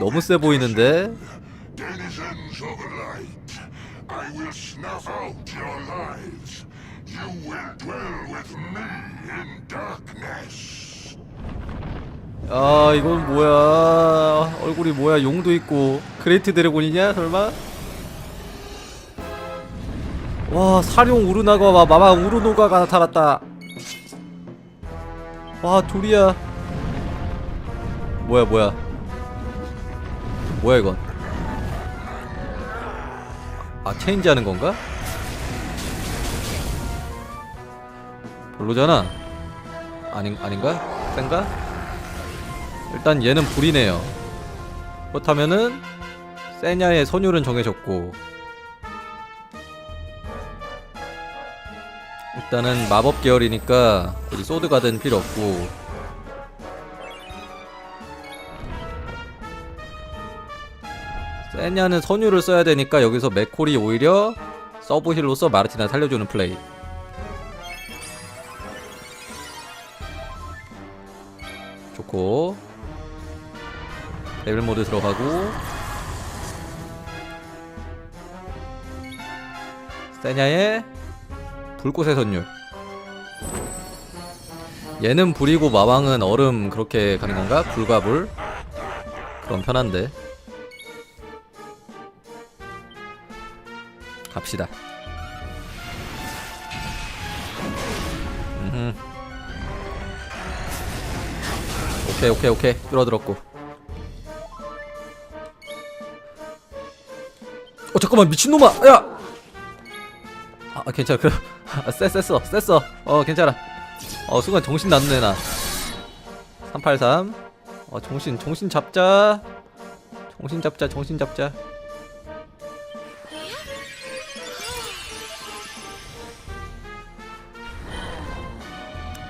너무 세 보이는데. 아 이건 뭐야 얼굴이 뭐야 용도 있고 그레이트 드래곤이냐 설마? 와 사룡 우르나가 와 마마 우르노가가 나타났다 와 둘이야 뭐야 뭐야 뭐야 이건 아 체인지 하는 건가? 별로잖아 아닌, 아닌가? 센가? 일단 얘는 불이네요. 그렇다면은 세냐의 선율은 정해졌고 일단은 마법 계열이니까 우리 소드 가든 필요 없고 세냐는 선율을 써야 되니까 여기서 맥콜이 오히려 서브 힐로서 마르티나 살려주는 플레이. 좋고. 레벨 모드 들어가고. 세냐의 불꽃의 선율. 얘는 불이고 마왕은 얼음 그렇게 가는 건가? 불과 불? 그럼 편한데 갑시다 음흠. 오케이 오케이 오케이 뚫어들었고 어 잠깐만 미친놈아 야! 아 아, 괜찮아 그 아, 쎄 쎄어 쎄어 어 괜찮아 어 순간 정신 났네 나 383. 어 정신 정신 잡자. 정신 잡자 정신 잡자.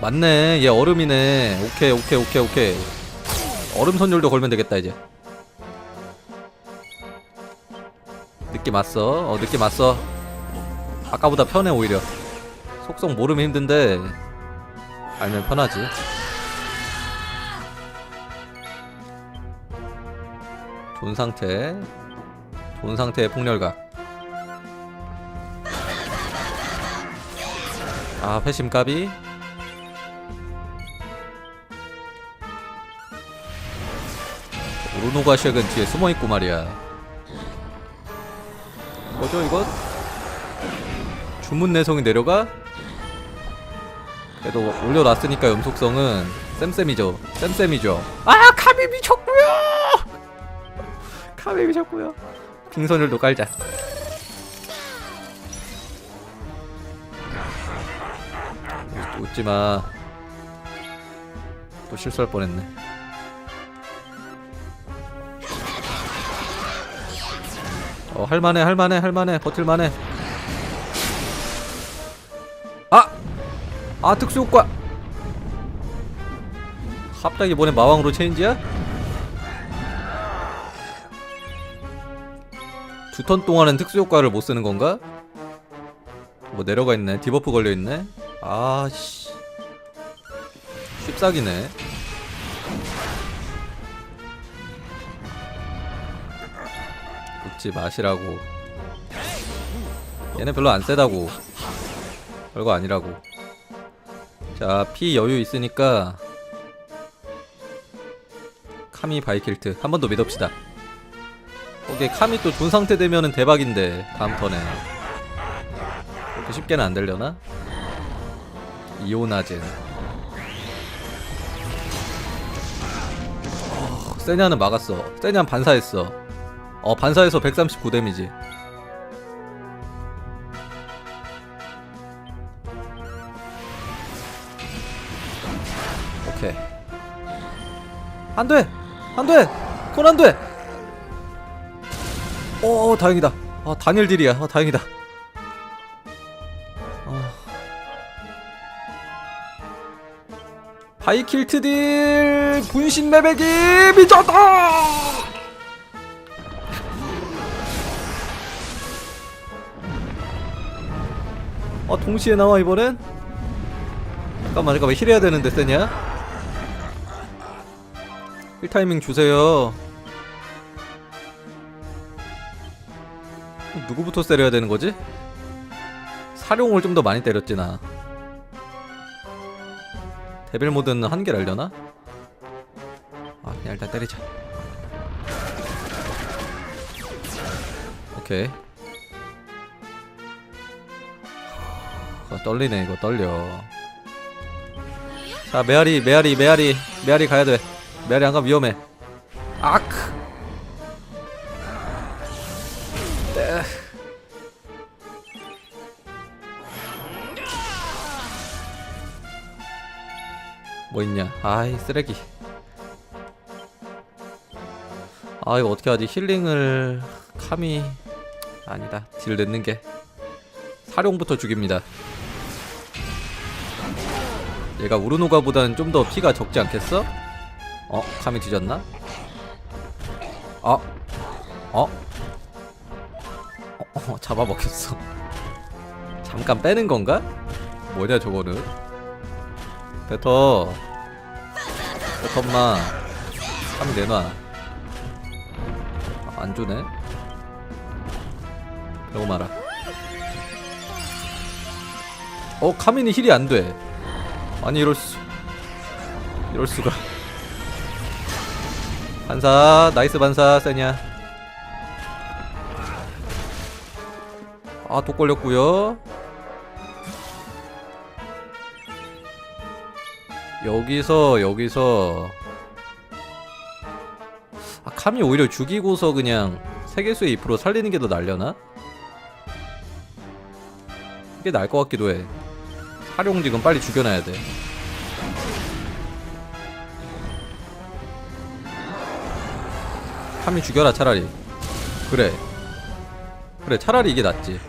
맞네. 얘 얼음이네. 오케이 오케이 오케이 오케이. 얼음 선율도 걸면 되겠다 이제. 느낌 왔어. 어 느낌 왔어. 아까보다 편해 오히려. 속성 모르면 힘든데 알면 편하지. 좋은 상태. 좋은 상태의 폭렬각 아 회심 까비 오르노가 쉑은 뒤에 숨어있고 말이야. 뭐죠 이건? 주문 내성이 내려가? 그래도 올려놨으니까 염속성은 쌤쌤이죠. 쌤쌤이죠. 아 카미 미쳤구요! 카미 미쳤구요. 빙선율도 깔자. 또 웃지마. 또 실수할 뻔했네 어 할만해 할만해 할만해. 버틸만해. 아! 아 특수효과. 갑자기 이번에 마왕으로 체인지야? 두 턴 동안은 특수효과를 못 쓰는 건가? 뭐 내려가 있네. 디버프 걸려 있네. 아씨. 쉽사기네 웃지 마시라고. 얘네 별로 안 세다고. 별거 아니라고. 자 피 여유 있으니까 카미 바이킬트 한 번 더 믿읍시다. 거기에 카미 또 존 상태 되면은 대박인데 다음 턴에. 그렇게 쉽게는 안 되려나? 이오나젠. 어, 세냐는 막았어. 세냐는 반사했어 어 반사해서 139 데미지. 오케이. 안돼! 안돼! 그건 안돼! 오 다행이다. 아 다니엘 딜이야. 아 다행이다. 아. 바이킬트 딜 분신 매백이 미쳤다 동시에 나와 이번엔? 잠깐만 잠깐만 힐해야 되는데 세냐? 힐 타이밍 주세요 누구부터 때려야 되는 거지? 사룡을 좀 더 많이 때렸지 나 데빌 모드는 한 개를 알려나? 아 그냥 일단 때리자 오케이 아, 떨리네 이거 떨려. 자 메아리 메아리 메아리 메아리 가야 돼. 메아리 안 가면 위험해. 아크. 네. 뭐 있냐? 아이 쓰레기. 아 이거 어떻게 하지? 힐링을 카미 아니다. 딜 넣는 게 사룡부터 죽입니다. 얘가 우르노가보다는 좀 더 피가 적지 않겠어? 어? 카미 뒤졌나? 어? 어? 어, 어 잡아먹혔어. 잠깐 빼는 건가? 뭐냐 저거는? 뱉어 엄마. 카미 내놔. 아, 안 주네. 배고 마라. 어 카민이 힐이 안 돼. 아니 이럴 수 이럴 수가. 반사 나이스 반사 세냐. 아또 걸렸고요. 여기서 여기서 아 카미 오히려 죽이고서 그냥 세계수의 2% 살리는 게 더 날려나? 이게 나을 것 같기도 해. 사룡 지금 빨리 죽여놔야 돼. 카미 죽여라 차라리. 그래. 그래 차라리 이게 낫지.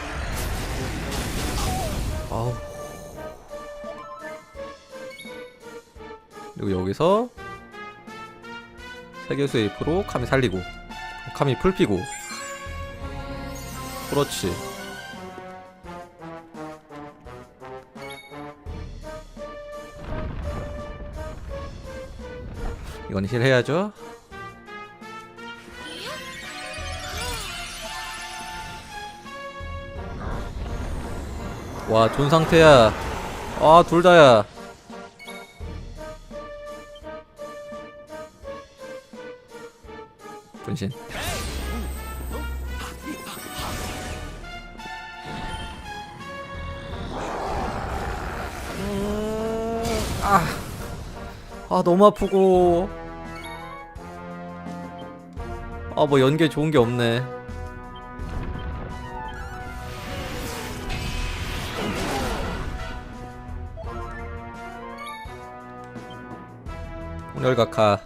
아우. 그리고 여기서 세계수의 2% 카미 살리고 카미 풀피고 그렇지 이건 힐 해야죠. 와 존 상태야. 아 둘 다야. 분신. 아, 아 너무 아프고 아 뭐 연계 좋은 게 없네. 홍렬각하.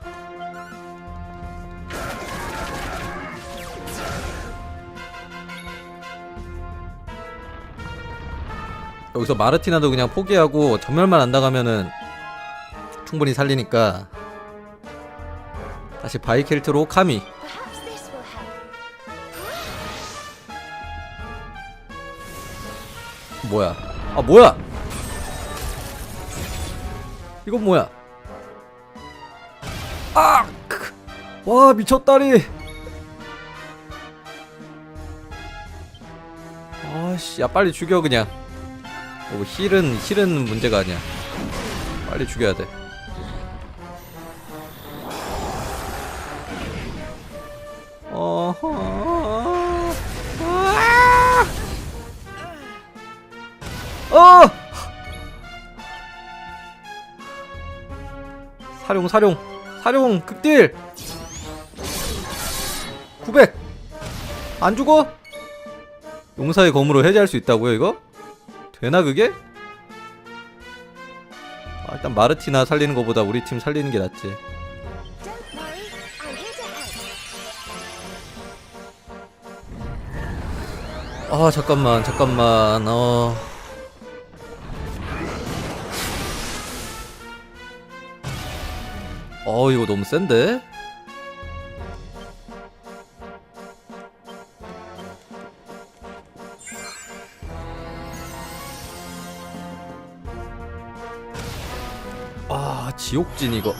여기서 마르티나도 그냥 포기하고 전멸만 안 당하면은 충분히 살리니까 다시 바이켈트로 카미 뭐야? 아 뭐야? 이건 뭐야? 아! 크. 와 미쳤다리. 아씨 야 빨리 죽여 그냥. 어, 뭐 힐은 힐은 문제가 아니야. 빨리 죽여야 돼 사룡 사룡 사룡 극딜 900 안 죽어? 용사의 검으로 해제할 수 있다고요 이거? 되나 그게? 아, 일단 마르티나 살리는 것보다 우리 팀 살리는 게 낫지. 아 잠깐만 잠깐만 어 어, 이거 너무 센데? 아, 지옥진 이거.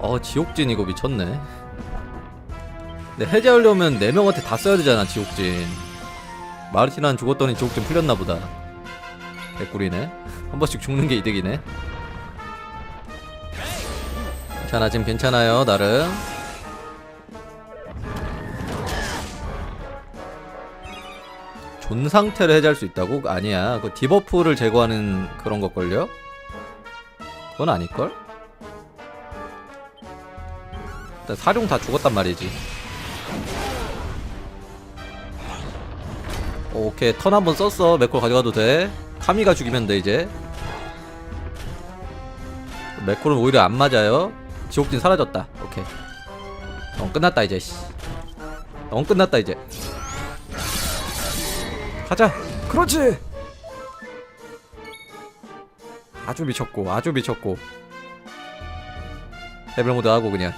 어, 지옥진 이거 미쳤네. 근데 해제하려면 4명한테 다 써야 되잖아 지옥진 마르티나는 죽었더니 지옥진 풀렸나 보다 개꿀이네 한 번씩 죽는 게 이득이네 괜찮아 지금 괜찮아요 나름 존 상태를 해제할 수 있다고? 아니야 그 디버프를 제거하는 그런 것걸요? 그건 아닐걸? 일단 사룡 다 죽었단 말이지 오케이 턴 한번 썼어 맥콜 가져가도 돼 카미가 죽이면 돼 이제. 맥콜은 오히려 안 맞아요. 지옥진 사라졌다. 오케이. 넌 끝났다 이제 씨. 넌 끝났다 이제. 가자. 그렇지. 아주 미쳤고 아주 미쳤고. 레벨 모드 하고 그냥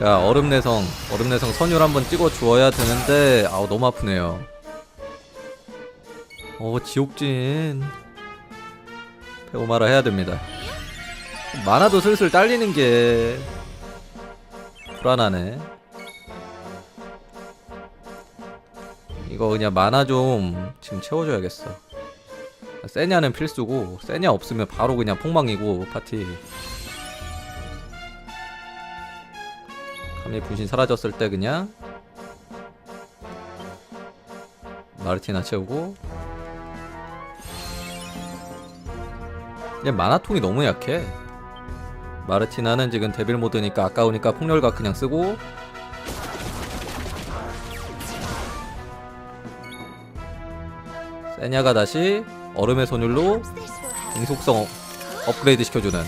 자 얼음내성 얼음내성 선율 한번 찍어 주어야 되는데 아우 너무 아프네요. 어 지옥진. 페오마라 해야 됩니다. 만화도 슬슬 딸리는 게 불안하네. 이거 그냥 만화 좀 지금 채워줘야겠어. 세냐는 필수고 세냐 없으면 바로 그냥 폭망이고 파티 카미 분신 사라졌을 때 그냥 마르티나 채우고. 그냥 만화통이 너무 약해. 마르티나는 지금 데빌 모드니까 아까우니까 폭렬각 그냥 쓰고. 세냐가 다시 얼음의 손율로. 공속성 업- 업그레이드 시켜주는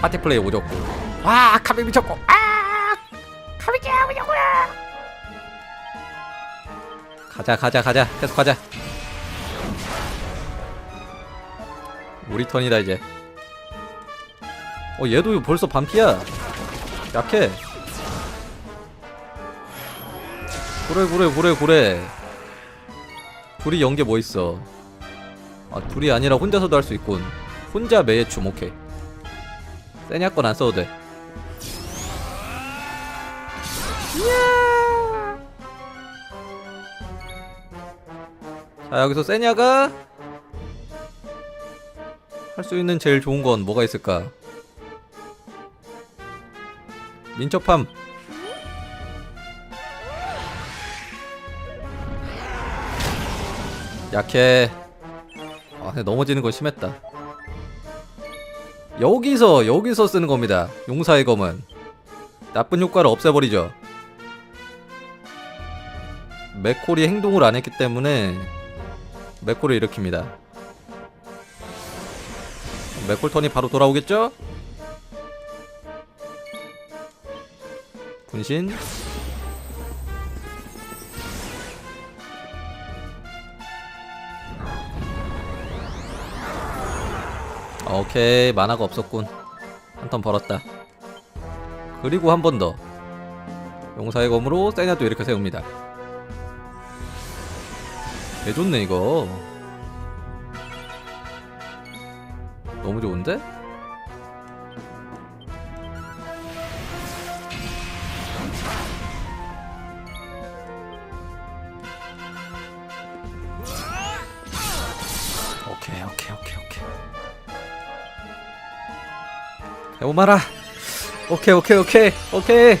파티 플레이 오졌고. 와 카미 미쳤고. 아 가자 가자 가자. 계속 가자. 우리 턴이다 이제. 어 얘도 벌써 반피야. 약해. 그래 그래 그래 그래. 둘이 연계 뭐 있어? 아 둘이 아니라 혼자서도 할 수 있군. 혼자 매의 춤 오케이 세냐 건 안 써도 돼 자 여기서 세냐가 할 수 있는 제일 좋은 건 뭐가 있을까? 민첩함. 약해. 아 넘어지는 건 심했다. 여기서 여기서 쓰는 겁니다. 용사의 검은. 나쁜 효과를 없애버리죠. 맥콜이 행동을 안 했기 때문에 맥콜을 일으킵니다. 맥콜 턴이 바로 돌아오겠죠? 분신. 오케이 만화가 없었군. 한 턴 벌었다. 그리고 한 번 더. 용사의 검으로 세냐도 이렇게 세웁니다 개좋네 이거. 너무 좋은데? 오케이 오케이 오케이 오케이. 오마라 오케이 오케이 오케이. 오케이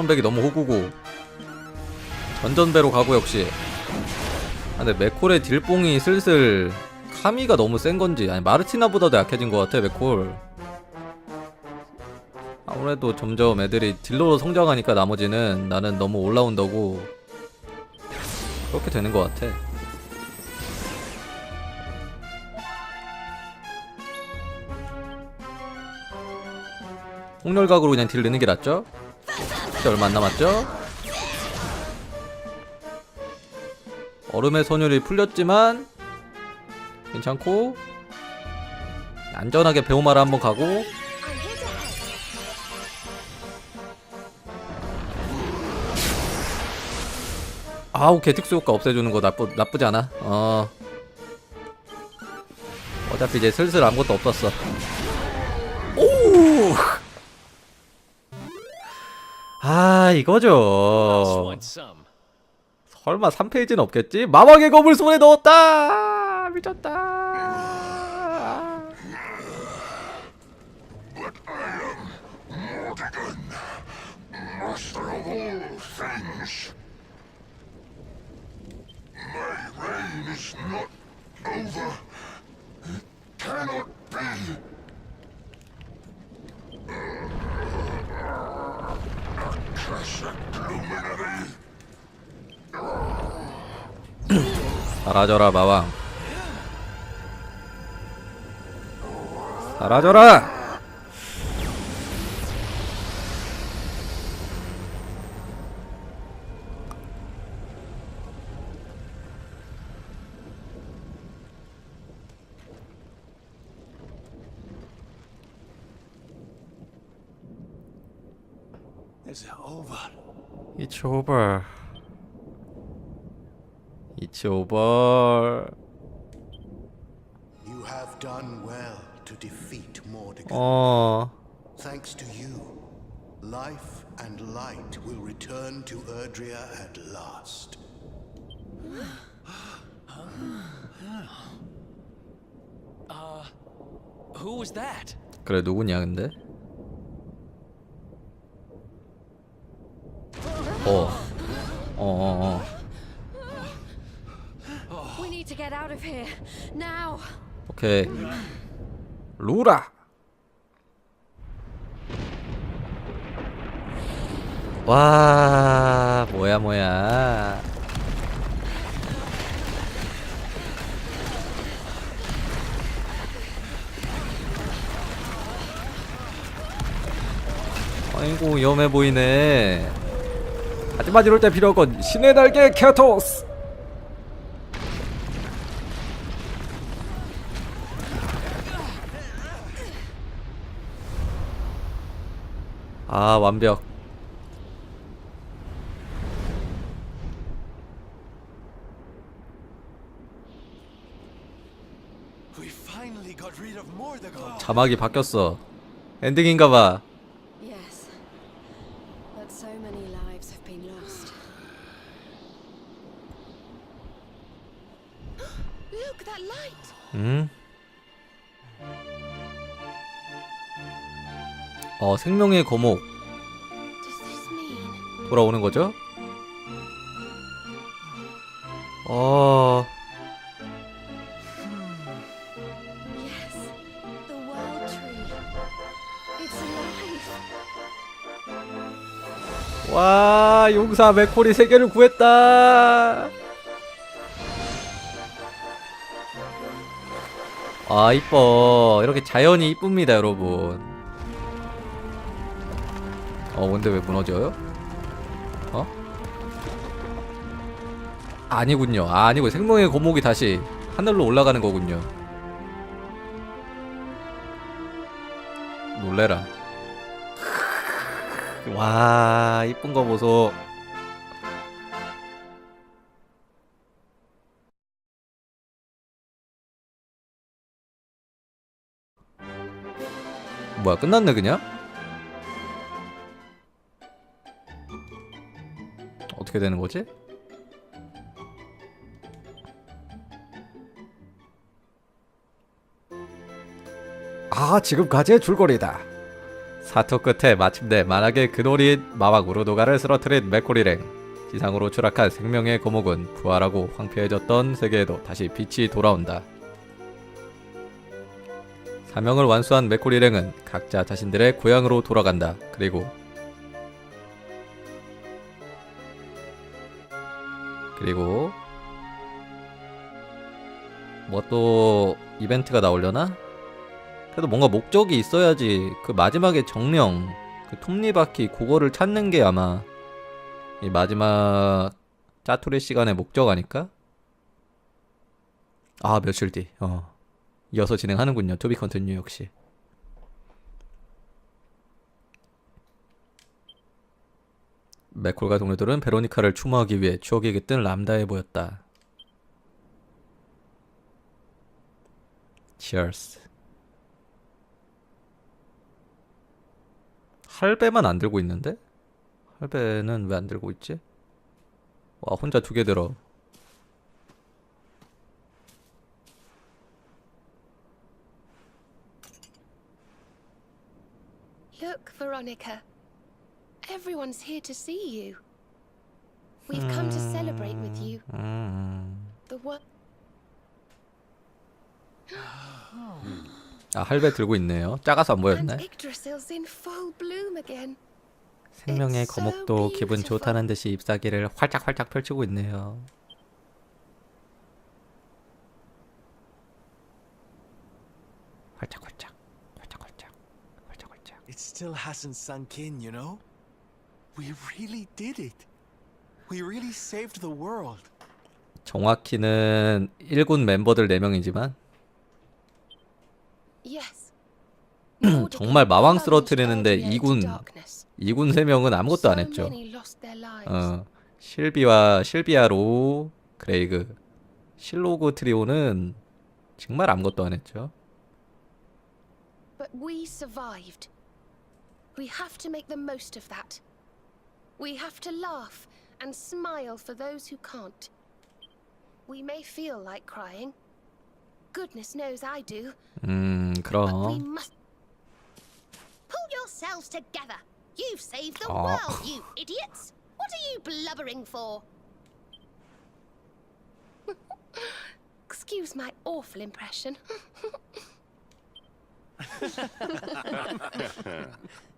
사이클론백이 너무 호구고. 전전배로 가고 역시. 아, 근데 맥콜의 딜뽕이 슬슬 카미가 너무 센 건지. 아니 마르티나보다도 약해진 것 같아 맥콜. 아무래도 점점 애들이 딜러로 성장하니까 나머지는 나는 너무 올라운더고 그렇게 되는 것 같아. 홍렬각으로 그냥 딜 넣는 게 낫죠? 이제 얼마 안 남았죠? 얼음의 소멸이 풀렸지만 괜찮고 안전하게 배우마라 한번 가고. 아우 개특수 효과 없애주는 거 나쁘 나쁘지 않아. 어. 어차피 이제 슬슬 아무것도 없었어. 오. 아 이거죠. 설마 3페이지는 없겠지? 마왕의 검을 손에 넣었다. 미쳤다. 사라져라 마왕. 사라져라. It's over. It's over. It's over. You have done well to defeat Mordegon. 어. Thanks to you, life and light will return to Erdria at last. Who was that? 그래 누구냐 근데? 어. 어, 오케이. 루라. 와, 뭐야 뭐야. 아이고 위험해 보이네. 하지만 이럴 때 필요한 건 신의 날개 캐토스. 아 완벽. We finally got rid of Mordegon. 자막이 바뀌었어. 엔딩인가봐. Yes. 어 생명의 거목? 돌아오는 거죠? 어. 와 용사 맥콜이 세 개를 구했다. 아 이뻐 이렇게 자연이 이쁩니다 여러분. 어 근데 왜 무너져요? 어? 아니군요. 아, 아니고 생명의 고목이 다시 하늘로 올라가는 거군요. 놀래라. 와 이쁜 거 보소. 뭐야 끝났네 그냥? 어떻게 되는 거지? 아 지금까지의 줄거리다. 사투 끝에 마침내 만악의 근원인 마왕 우르도가를 쓰러뜨린 맥코리랭 지상으로 추락한 생명의 거목은 부활하고 황폐해졌던 세계에도 다시 빛이 돌아온다. 사명을 완수한 맥코리랭은 각자 자신들의 고향으로 돌아간다. 그리고 그리고 뭐 또 이벤트가 나오려나? 그래도 뭔가 목적이 있어야지 그 마지막에 정령 그 톱니바퀴 그거를 찾는 게 아마 이 마지막 짜투리 시간의 목적 아닐까? 아 며칠 뒤 어. 이어서 진행하는군요. 투비 컨티뉴 역시. 맥콜과 동료들은 베로니카를 추모하기 위해 추억에 깃든 람다에 모였다. Cheers. 할배만 안 들고 있는데? 할배는 왜 안 들고 있지? 와 혼자 두 개 들어. Everyone's here to see you. We've come to celebrate with you. 음. The what? 아 할배 들고 있네요. 작아서 안 And 보였네. Yggdrasil's in full bloom again. 생명의 It's so 거목도 기분 beautiful. 좋다는 듯이 잎사귀를 활짝활짝 펼치고 있네요. 활짝활짝, 활짝활짝, 활짝활짝. It still hasn't sunk in, you know? We really did it. We really saved the world. 정확히는 1군 멤버들 4명이지만 Yes. 정말 마왕 쓰러뜨리는데 Plunged 이군 Erdrea into darkness. 2군 3명은 아무것도 안 했죠. many lost their lives. 어, 실비와 실비아로 그레이그 실로그 트리오는 정말 아무것도 안 했죠. But we survived. We have to make the most of that. We have to laugh and smile for those who can't. We may feel like crying. Goodness knows I do. 음, But we 그럼 must. Pull yourselves together. You've saved the Oh. world, you idiots. What are you blubbering for? Excuse my awful impression.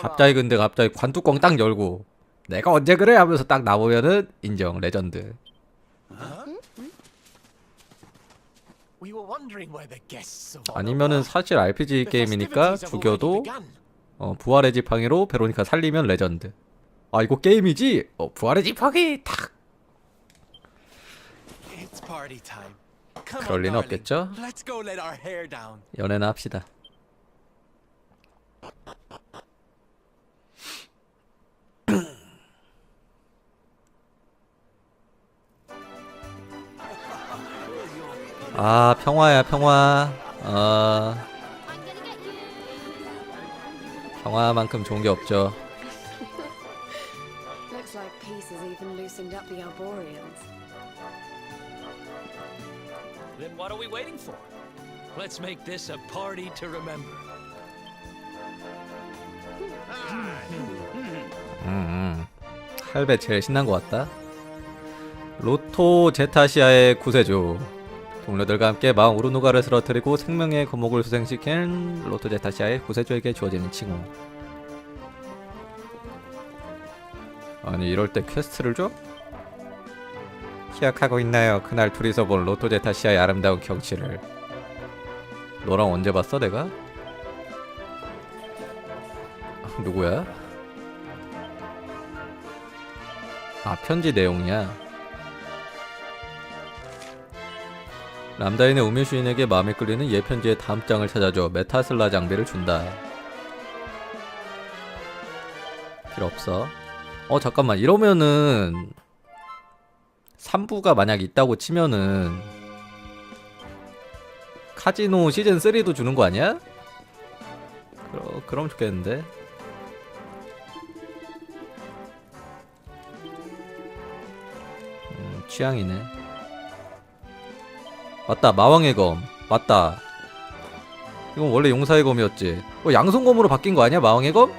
갑자기 근데 갑자기 관뚜껑 딱 열고 내가 언제 그래 하면서 딱 나오면은 인정 레전드. 아니면은. 사실 RPG 게임이니까 죽여도. 어, 부활의 지팡이로 베로니카 살리면 레전드. 아 이거 게임이지? 어, 부활의 지팡이 탁. 그럴 리는. 없겠죠? 연애나 합시다. 아 평화야 평화. 어. 평화만큼 좋은 게 없죠. Looks like peace has even loosened up the Arboreals. Then what are we waiting for? Let's make this a party to remember. 음, 할배 제일 신난 것 같다. 로토 제타시아의 구세주. 동료들과 함께 마왕 우르누가를 쓰러뜨리고 생명의 거목을 수생시킨 로토 제타시아의 구세주에게 주어지는 칭호. 아니 이럴 때 퀘스트를 줘? 기억하고 있나요? 그날 둘이서 본 로토 제타시아의 아름다운 경치를. 너랑 언제 봤어 내가? 아, 누구야? 아 편지 내용이야. 람다인의 우미 주인에게 마음에 끌리는 예 편지의 다음 장을 찾아줘 메타슬라 장비를 준다. 필요 없어. 어 잠깐만 이러면은 3부가 만약 있다고 치면은 카지노 시즌 3도 주는 거 아니야? 그러, 그럼 좋겠는데. 취향이네. 맞다 마왕의 검 맞다. 이건 원래 용사의 검이었지. 어 양손검으로 바뀐 거 아니야 마왕의 검?